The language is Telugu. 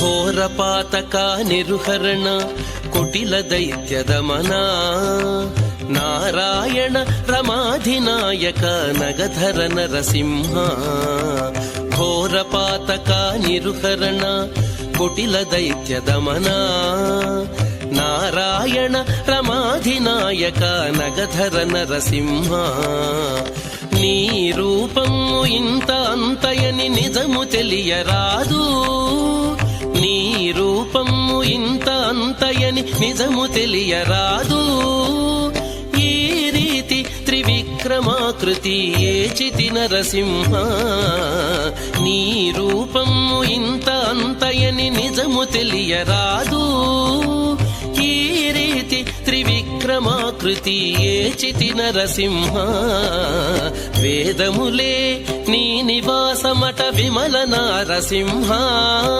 ಘೋರಪಾತಕ ನಿರುಹರಣ ಕುಟಿಲ ದೈತ್ಯ ದಮನ ನಾರಾಯಣ ರಮಾಧಿನಾಯಕ ನಗಧರ ನರಸಿಂಹ ಘೋರಪಾತಕ ನಿರುಹರಣ ಕುಟಿಲ ದೈತ್ಯ ದಮನ నారాయణ రమాధినాయక నగధర నరసింహ నీ రూపము ఇంత అంతయని నిజము తెలియరాదు నీ ఎంత అంతయని నిజము తెలియరాదు. ఈ రీతి త్రివిక్రమాకృతి ఏ చితి నరసింహ? నీ రూపము ఇంత అంతయని నిజము తెలియరాదు. ఈ రీతి త్రివిక్రమాకృతి ఏచితి నరసింహ? వేదములే నీ నివాసమట విమల నరసింహ.